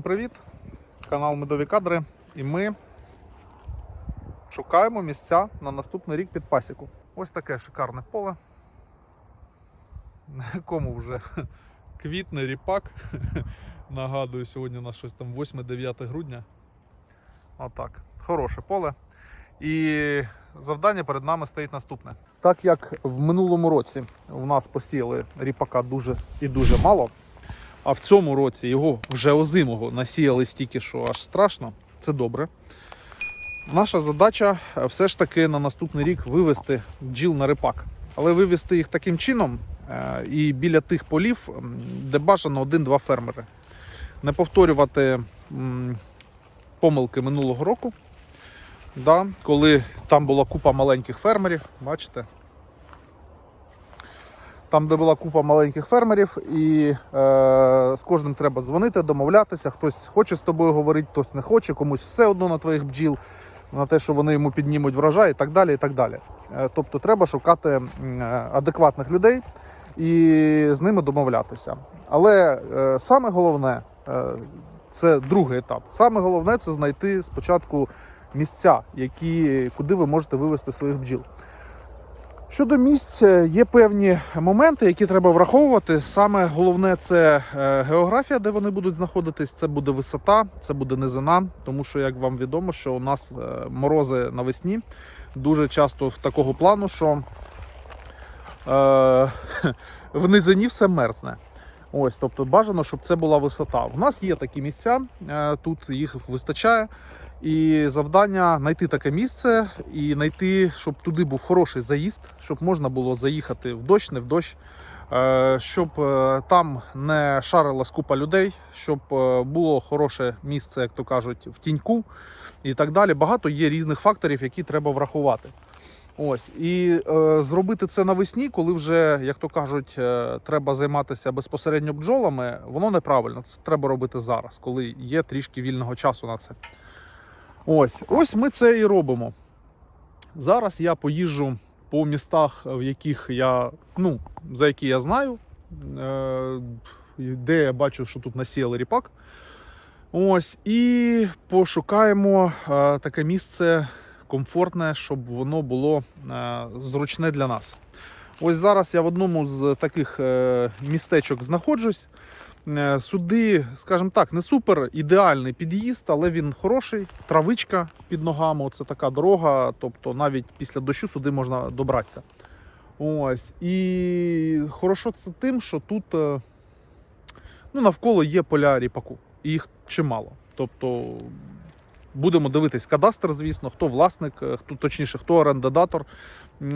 Всім привіт! Канал Медові Кадри. І ми шукаємо місця на наступний рік під пасіку. Ось таке шикарне поле, на якому вже квітне ріпак. Нагадую, сьогодні у нас щось там 8-9 грудня. Отак. Хороше поле. І завдання перед нами стоїть наступне. Так як в минулому році у нас посіяли ріпака дуже і дуже мало, а в цьому році його вже озимого насіяли стільки, що аж страшно. Це добре. Наша задача е, все ж таки на наступний рік вивести бджіл на рипак. Але вивести їх таким чином е, і біля тих полів, де бажано один-два фермери. Не повторювати помилки минулого року, да, коли там була купа маленьких фермерів, бачите, там, де була купа маленьких фермерів, і е, з кожним треба дзвонити, домовлятися. Хтось хоче з тобою говорити, хтось не хоче, комусь все одно на твоїх бджіл, на те, що вони йому піднімуть врожай і так далі. І так далі. Е, тобто треба шукати е, адекватних людей і з ними домовлятися. Але е, саме головне е, це другий етап. Саме головне це знайти спочатку місця, які, куди ви можете вивести своїх бджіл. Щодо місць, є певні моменти, які треба враховувати. Саме головне це е, географія, де вони будуть знаходитись. Це буде висота, це буде низина, тому що, як вам відомо, що у нас е, морози навесні дуже часто такого плану, що е, в низині все мерзне. Ось, тобто бажано, щоб це була висота. У нас є такі місця, е, тут їх вистачає. І завдання знайти таке місце і знайти, щоб туди був хороший заїзд, щоб можна було заїхати в дощ, не в дощ, е, щоб е, там не шарилась купа людей, щоб е, було хороше місце, як то кажуть, в тіньку і так далі. Багато є різних факторів, які треба врахувати. Ось і е, зробити це навесні, коли вже, як то кажуть, е, треба займатися безпосередньо бджолами, воно неправильно. Це треба робити зараз, коли є трішки вільного часу на це. Ось, ось ми це і робимо. Зараз я поїжджу по містах, в яких я, ну, за які я знаю, е, де я бачу, що тут насіяли ріпак. Ось, і пошукаємо е, таке місце комфортне, щоб воно було е, зручне для нас. Ось зараз я в одному з таких містечок знаходжусь. Е, Сюди, скажімо так, не супер ідеальний під'їзд, але він хороший. Травичка під ногами, це така дорога. Тобто навіть після дощу сюди можна добратися. Ось. І хорошо це тим, що тут е, ну, навколо є поля ріпаку. І їх чимало. Тобто будемо дивитись кадастр, звісно, хто власник, е, хто точніше, хто орендодатор.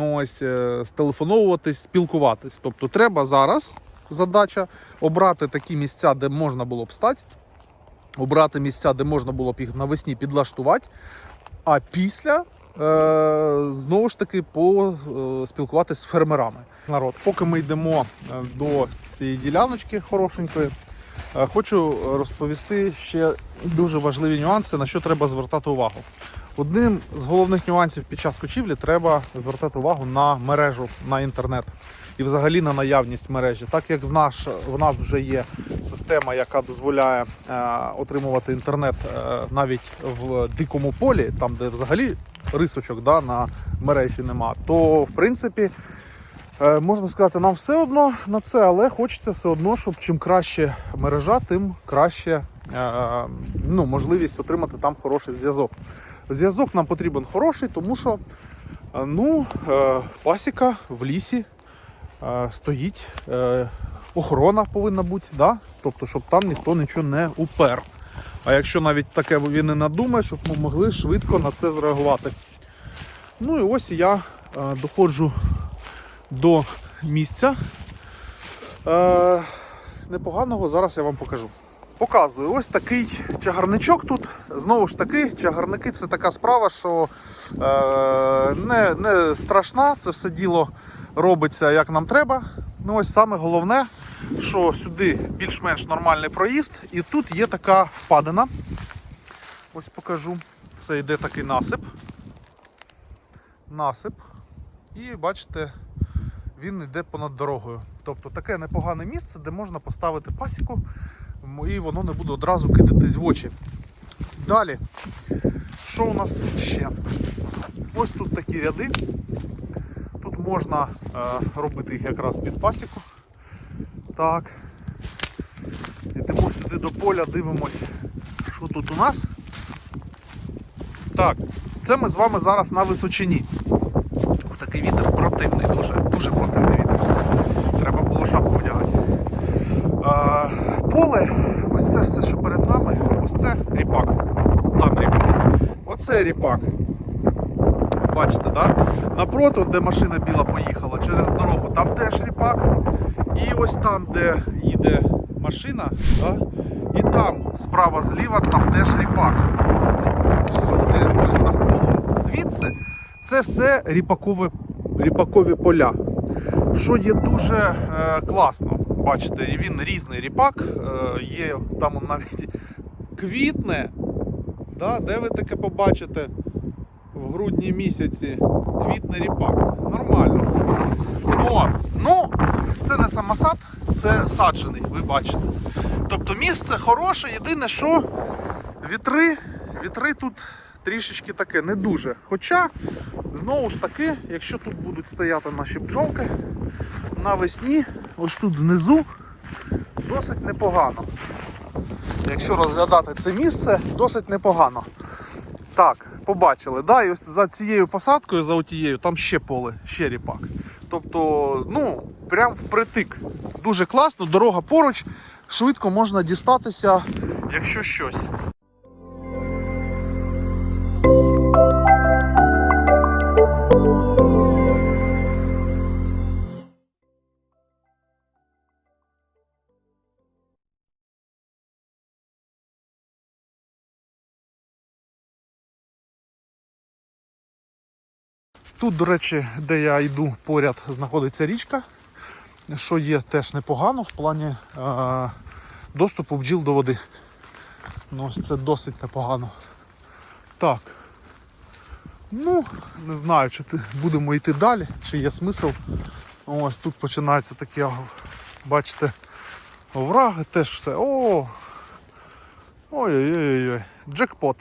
Ось, стелефоновуватись, спілкуватись. Тобто треба зараз задача обрати такі місця, де можна було б стати, обрати місця, де можна було б їх навесні підлаштувати, а після е, знову ж таки поспілкуватися з фермерами. Народ, поки ми йдемо е, до цієї діляночки хорошенької, е, хочу розповісти ще дуже важливі нюанси, на що треба звертати увагу. Одним з головних нюансів під час кочівлі треба звертати увагу на мережу, на інтернет і взагалі на наявність мережі. Так як в, наш, в нас вже є система, яка дозволяє е, отримувати інтернет е, навіть в дикому полі, там де взагалі рисочок да, на мережі нема, то в принципі. е, Можна сказати, нам все одно на це, але хочеться все одно, щоб чим краще мережа, тим краще е, ну, можливість отримати там хороший зв'язок. Зв'язок нам потрібен хороший, тому що е, ну, пасіка в лісі стоїть, е, охорона повинна бути, да? тобто, щоб там ніхто нічого не упер. А якщо навіть таке він не надумає, щоб ми могли швидко на це зреагувати. Ну і ось я е, доходжу до місця. Е, непоганого зараз я вам покажу. Показую, ось такий чагарничок тут. Знову ж таки, чагарники це така справа, що е, не, не страшна, це все діло робиться як нам треба. Ну ось саме головне, що сюди більш-менш нормальний проїзд, і тут є така впадина. Ось покажу. Це йде такий насип. Насип. І бачите, він йде понад дорогою. Тобто таке непогане місце, де можна поставити пасіку і воно не буде одразу кидатись в очі. Далі, що у нас тут ще? Ось тут такі ряди. Можна е, робити їх якраз під пасіку. Так. Йдемо сюди до поля, дивимось, що тут у нас. Так, це ми з вами зараз на височині. Ух, такий вітер противний, дуже, дуже противний вітер. Треба було шапку вдягати. А, поле, ось це все, що перед нами, ось це ріпак. Там ріпак. Оце ріпак. Бачите, да? Напроти, де машина біла поїхала через дорогу, там теж ріпак. І ось там, де їде машина, да? і там справа зліва, там теж ріпак. Тобто всюди, ось навколо звідси, це все ріпакове, ріпакові поля. Що є дуже е, класно, бачите, він різний ріпак, е, є там навіть квітне. Да? Де ви таке побачите в грудні місяці квітне ріпак? Нормально. О, ну, це не самосад, це саджений, ви бачите. Тобто місце хороше, єдине, що вітри, вітри тут трішечки таке не дуже. Хоча, знову ж таки, якщо тут будуть стояти наші бджолки навесні, ось тут внизу досить непогано. Якщо розглядати це місце, досить непогано. Так, побачили, да, і ось за цією посадкою, за отією, там ще поле, ще ріпак. Тобто, ну, прям впритик. Дуже класно, дорога поруч, швидко можна дістатися, якщо щось. Тут, до речі, де я йду поряд, знаходиться річка, що є теж непогано в плані е- доступу бджіл до води. Ну, ось це досить непогано. Так. Ну, не знаю, чи будемо йти далі, чи є смисл. Ось тут починається такі, бачите, овраги, теж все. О! Ой-ой-ой, джекпот.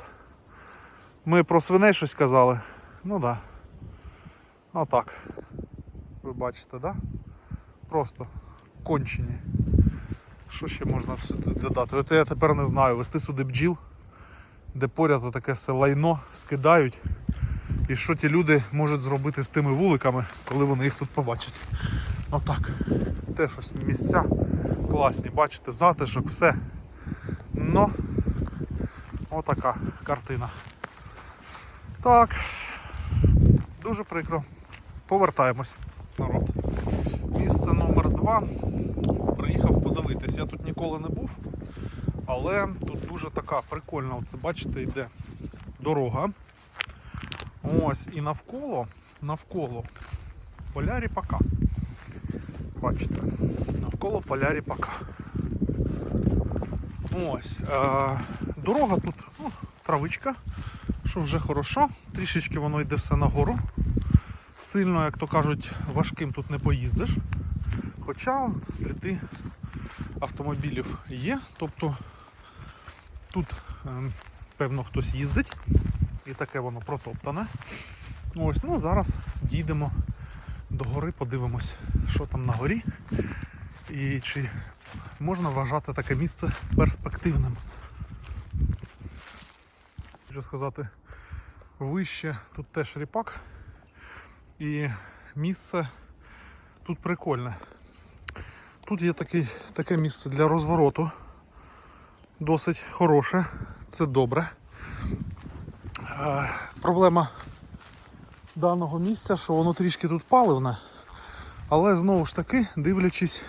Ми про свиней щось казали. Ну так. Да. Отак. Ви бачите, да? Просто кончені. Що ще можна сюди додати? От я тепер не знаю, вести сюди бджіл, де поряд таке все лайно скидають. І що ті люди можуть зробити з тими вуликами, коли вони їх тут побачать. Отак. Теж ось місця класні, бачите, затишок, все. Ну, отака картина. Так, дуже прикро. Повертаємось, народ. Місце номер два. Приїхав подивитись. Я тут ніколи не був, але тут дуже така прикольна, оце бачите, йде дорога. Ось, і навколо, навколо поля ріпака. Бачите, навколо поля ріпака. Ось. Е, дорога тут ну, травичка, що вже хорошо. Трішечки воно йде все нагору. Сильно, як то кажуть, важким тут не поїздиш. Хоча сліди автомобілів є, тобто тут, ем, певно, хтось їздить і таке воно протоптане. Ось, ну зараз дійдемо до гори, подивимось, що там на горі і чи можна вважати таке місце перспективним. Хочу сказати, вище тут теж ріпак. І місце тут прикольне. Тут є такий, таке місце для розвороту. Досить хороше, це добре. Е, проблема даного місця, що воно трішки тут паливне, але знову ж таки, дивлячись,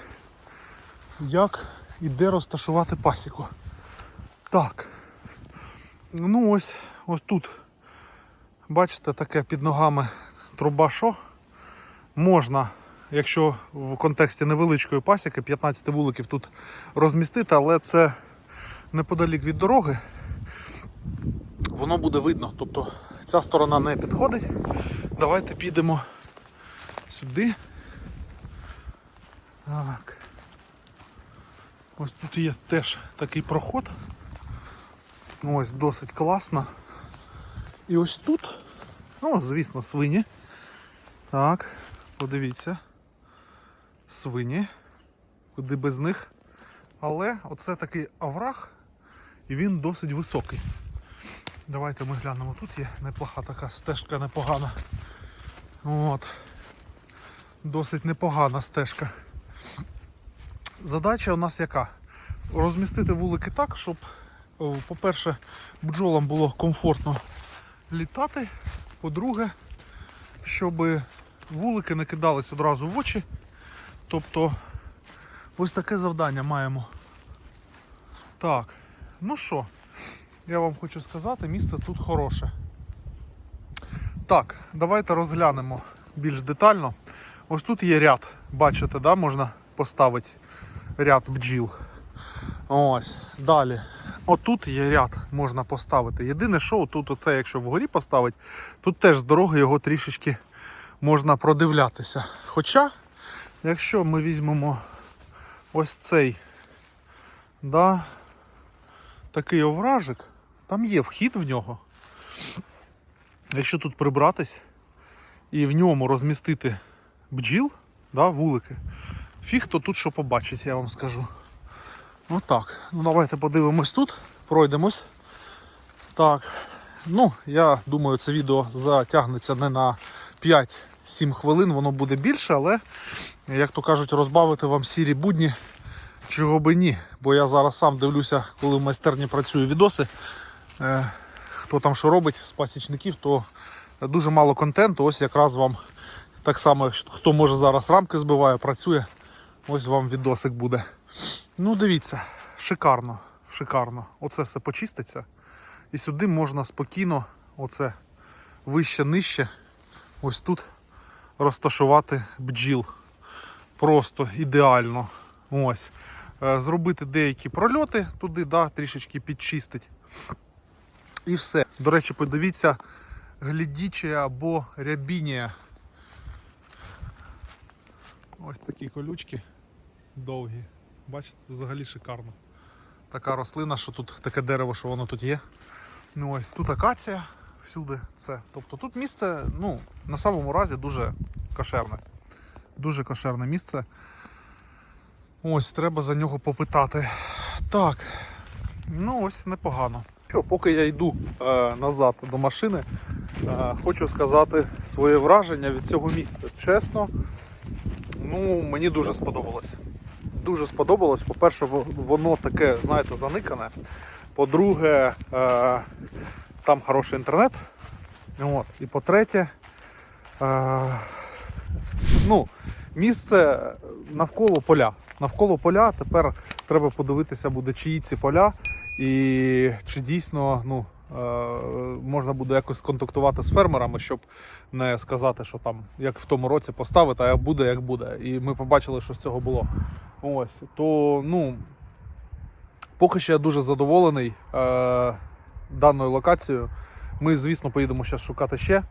як і де розташувати пасіку. Так. Ну ось, ось тут, бачите, таке під ногами труба що? Можна, якщо в контексті невеличкої пасіки, 15 вуликів тут розмістити, але це неподалік від дороги. Воно буде видно. Тобто ця сторона не підходить. Давайте підемо сюди. Так. Ось тут є теж такий проход. Ось досить класно. І ось тут, ну, звісно, свині. Так, подивіться. Свині. Куди без них. Але оце такий овраг, і він досить високий. Давайте ми глянемо. Тут є неплоха така стежка непогана. От. Досить непогана стежка. Задача у нас яка? Розмістити вулики так, щоб, по-перше, бджолам було комфортно літати. По-друге, щоб вулики не кидались одразу в очі. Тобто ось таке завдання маємо. Так, ну що, я вам хочу сказати, місце тут хороше. Так, давайте розглянемо більш детально. Ось тут є ряд, бачите, да, можна поставити ряд бджіл. Ось, далі. Отут є ряд, можна поставити. Єдине, що тут оце, якщо вгорі поставити, тут теж з дороги його трішечки можна продивлятися. Хоча, якщо ми візьмемо ось цей да, такий овражик, там є вхід в нього. Якщо тут прибратись і в ньому розмістити бджіл, да, вулики, фіг хто тут що побачить, я вам скажу. Отак. Ну давайте подивимось тут, пройдемось. Так. Ну, я думаю, це відео затягнеться не на 5-7 хвилин, воно буде більше, але, як то кажуть, розбавити вам сірі будні, чого би ні. Бо я зараз сам дивлюся, коли в майстерні працюю відоси. Е, хто там що робить з пасічників, то дуже мало контенту. Ось якраз вам так само, хто може зараз рамки збиває, працює. Ось вам відосик буде. Ну, дивіться, шикарно, шикарно. Оце все почиститься. І сюди можна спокійно, оце вище, нижче, ось тут розташувати бджіл. Просто ідеально. Ось. Е, Зробити деякі прольоти туди, да, трішечки підчистить. І все. До речі, подивіться, глядічія або рябінія. Ось такі колючки довгі. Бачите, взагалі шикарно. Така рослина, що тут таке дерево, що воно тут є. Ну ось тут акація всюди це. Тобто тут місце, ну, на самому разі дуже кошерне. Дуже кошерне місце. Ось, треба за нього попитати. Так, ну ось непогано. Що, поки я йду е, назад до машини, е, хочу сказати своє враження від цього місця. Чесно, ну, мені дуже сподобалось. Дуже сподобалось. По-перше, воно таке, знаєте, заникане. По-друге, е, там хороший інтернет. От. І по-третє, е, ну, місце навколо поля. Навколо поля тепер треба подивитися буде, чиї ці поля, і чи дійсно ну, е, можна буде якось контактувати з фермерами, щоб не сказати, що там як в тому році поставити, а буде як буде. І ми побачили, що з цього було. Ось, то ну, поки що я дуже задоволений е, даною локацією. Ми, звісно, поїдемо зараз шукати ще.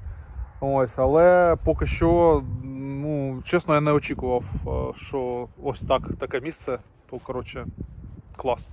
Ось, але поки що, ну, чесно, я не очікував, е, що ось так таке місце. То, коротше, клас.